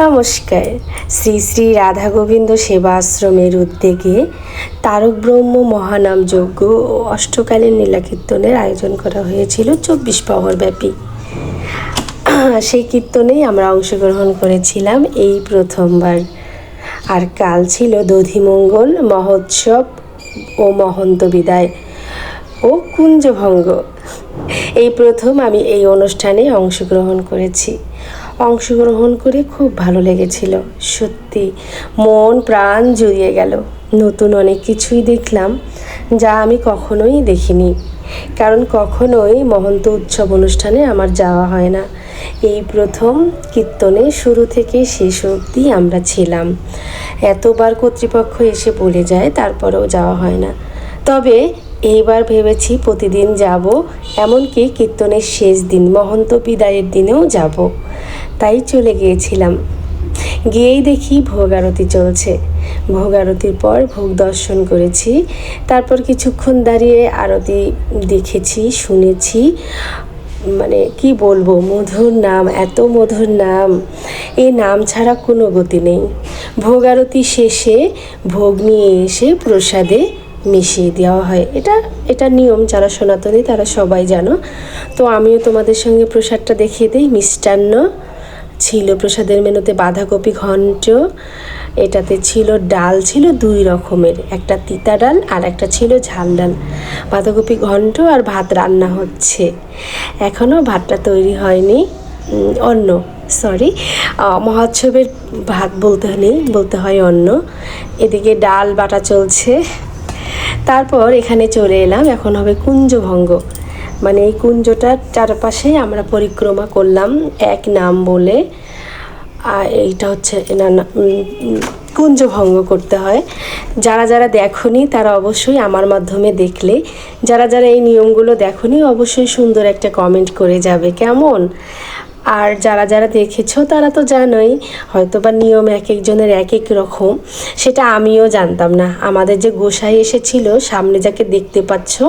নমস্কার। শ্রী শ্রী রাধা গোবিন্দ সেবা আশ্রমের উদ্যোগে তারক ব্রহ্ম মহানাম যজ্ঞ ও অষ্টকালীন নীলাকীর্তনের আয়োজন করা হয়েছিল চব্বিশ প্রহর ব্যাপী সেই কীর্তনেই আমরা অংশগ্রহণ করেছিলাম এই প্রথমবার। আর কাল ছিল দধিমঙ্গল, মহোৎসব ও মহন্ত বিদায় ও কুঞ্জভঙ্গ। এই প্রথম আমি এই অনুষ্ঠানে অংশগ্রহণ করেছি। অংশগ্রহণ করে খুব ভালো লেগেছিল। সত্যি, মন, প্রাণ জুড়িয়ে গেল। নতুন অনেক কিছুই দেখলাম যা আমি কখনোই দেখিনি। কারণ কখনোই মহন্ত উৎসব অনুষ্ঠানে আমার যাওয়া হয় না। এই প্রথম কীর্তনে শুরু থেকে শেষ অবধি আমরা ছিলাম। এতবার কর্তৃপক্ষ এসে বলে যায়, তারপরেও যাওয়া হয় না। তবে এইবার ভেবেছি প্রতিদিন যাব, এমনকি কীর্তনের শেষ দিন, মহন্ত বিদায়ের দিনেও যাব। তাই চলে গিয়েছিলাম। গিয়েই দেখি ভোগ আরতি চলছে। ভোগ আরতির পর ভোগ দর্শন করেছি। তারপর কিছুক্ষণ দাঁড়িয়ে আরতি দেখেছি, শুনেছি। মানে কি বলব, মধুর নাম, এত মধুর নাম। এই নাম ছাড়া কোনো গতি নেই। ভোগ আরতি শেষে ভোগ নিয়ে এসে প্রসাদে মিশিয়ে দেওয়া হয়। এটা এটা নিয়ম যারা সনাতনী তারা সবাই জানো। তো আমিও তোমাদের সঙ্গে প্রসাদটা দেখিয়ে দিই, মিষ্টান্ন ছিল, প্রসাদের মেনুতে বাঁধাকপি ঘন্ট, এটাতে ছিল ডাল, ছিল দুই রকমের, একটা তিতা ডাল আর একটা ছিল ঝাল ডাল। বাঁধাকপি ঘন্ট আর ভাত রান্না হচ্ছে। এখনও ভাতটা তৈরি হয়নি। অন্ন সরি মহোৎসবের ভাত বলতে নেই বলতে হয় অন্ন। এদিকে ডাল বাটা চলছে। তারপর এখানে চলে এলাম, এখন হবে কুঞ্জভঙ্গ। মানে এই কুঞ্জটার চারপাশে আমরা পরিক্রমা করলাম এক নাম বলে। আর এইটা হচ্ছে না কুঞ্জ উম, করতে হয়। যারা যারা দেখনি তারা অবশ্যই আমার মাধ্যমে দেখলে। যারা যারা এই নিয়মগুলো দেখনি অবশ্যই সুন্দর একটা কমেন্ট করে যাবে। কেমন? আর যারা যারা দেখেছ তারা তো জানোই হয়তো বা নিয়ম এক একজনের এক এক রকম, সেটা আমিও জানতাম না। আমাদের যে গোসাই এসেছিল, সামনে যাকে দেখতে পাচ্ছ,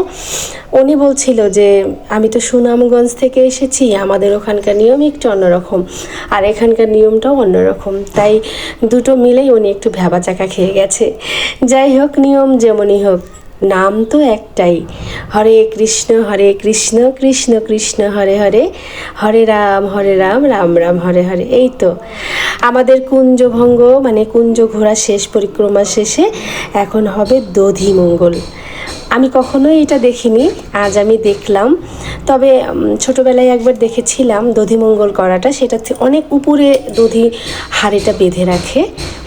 উনি বলছিল যে, আমি তো সুনামগঞ্জ থেকে এসেছি, আমাদের ওখানকার নিয়ম একটু অন্যরকম, আর এখানকার নিয়মটাও অন্যরকম। তাই দুটো মিলেই উনি একটু ভ্যাবাচাকা খেয়ে গেছে। যাই হোক, নিয়ম যেমনই হোক নাম তো একটাই। হরে কৃষ্ণ হরে কৃষ্ণ কৃষ্ণ কৃষ্ণ, হরে হরে হরে রাম হরে রাম রাম রাম, হরে হরে। এই তো। আমাদের কুঞ্জভঙ্গ মানে কুঞ্জ ঘোরা শেষ, পরিক্রমা শেষে এখন হবে দধি মঙ্গল আমি কখনোই এটা দেখিনি, আজ আমি দেখলাম। তবে ছোটবেলায় একবার দেখেছিলাম দধিমঙ্গল করাটা, সেটা অনেক উপরে দধি হাড়িটা বেঁধে রাখে,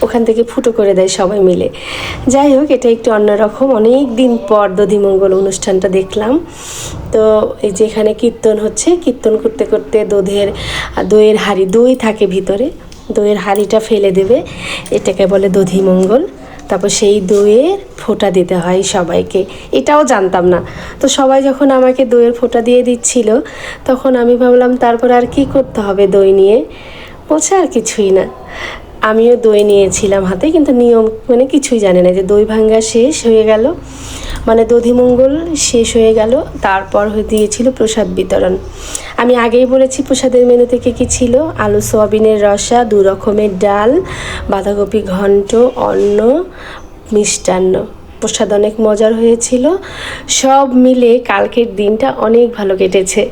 ওখান থেকে ফুটো করে দেয় সবাই মিলে। যাই হোক, এটা একটু অন্যরকম অনেক দিন পর দধিমঙ্গল অনুষ্ঠানটা দেখলাম। তো এই যে এখানে কীর্তন হচ্ছে, কীর্তন করতে করতে দধের, দইয়ের হাড়ি, দই থাকে ভিতরে, দইয়ের হাড়িটা ফেলে দেবে, এটাকে বলে দধিমঙ্গল তারপর সেই দইয়ের ফোঁটা দিতে হয় সবাইকে। এটাও জানতাম না। তো সবাই যখন আমাকে দইয়ের ফোঁটা দিয়ে দিচ্ছিল, তখন আমি ভাবলাম, তারপর আর কি করতে হবে দই নিয়ে? বলছে, আর কিছুই না। আমিও দই নিয়েছিলাম হাতে, কিন্তু নিয়ম মানে কিছুই জানে না যে দই ভাঙ্গা শেষ হয়ে গেল। মানে দধিমঙ্গল শেষ হয়ে গেল, তারপর হয়ে দিয়েছিল প্রসাদ বিতরণ। আমি আগেই বলেছি প্রসাদের মেনু থেকে কি ছিল? আলু, সোয়াবিনের রসা, দু রকমের ডাল, বাঁধাকপি ঘন্ট, অন্ন, মিষ্টান্ন। প্রসাদ অনেক মজার হয়েছিল। সব মিলে কালকের দিনটা অনেক ভালো কেটেছে।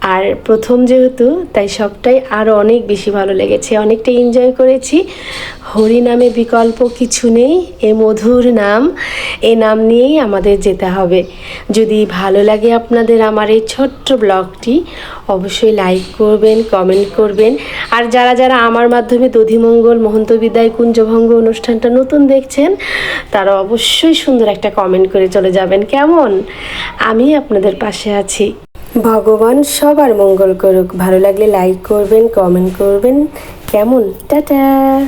আর প্রথম যেহেতু, তাই সবটাই আরও অনেক বেশি ভালো লেগেছে। অনেকটা এনজয় করেছি। হরি নামে বিকল্প কিছু নেই, এ মধুর নাম। এ নাম নিয়েই আমাদের যেতে হবে। যদি ভালো লাগে আপনাদের আমার এই ছোট্ট ব্লগটি, অবশ্যই লাইক করবেন কমেন্ট করবেন। আর যারা যারা আমার মাধ্যমে দধিমঙ্গল, মহন্ত বিদায়, কুঞ্জভঙ্গ অনুষ্ঠানটা নতুন দেখছেন, তারা অবশ্যই সুন্দর একটা কমেন্ট করে চলে যাবেন। কেমন? আমি আপনাদের পাশে আছি। ভগবান সবার মঙ্গল করুক। ভালো লাগলে লাইক করবেন কমেন্ট করবেন। কেমন? টাটা!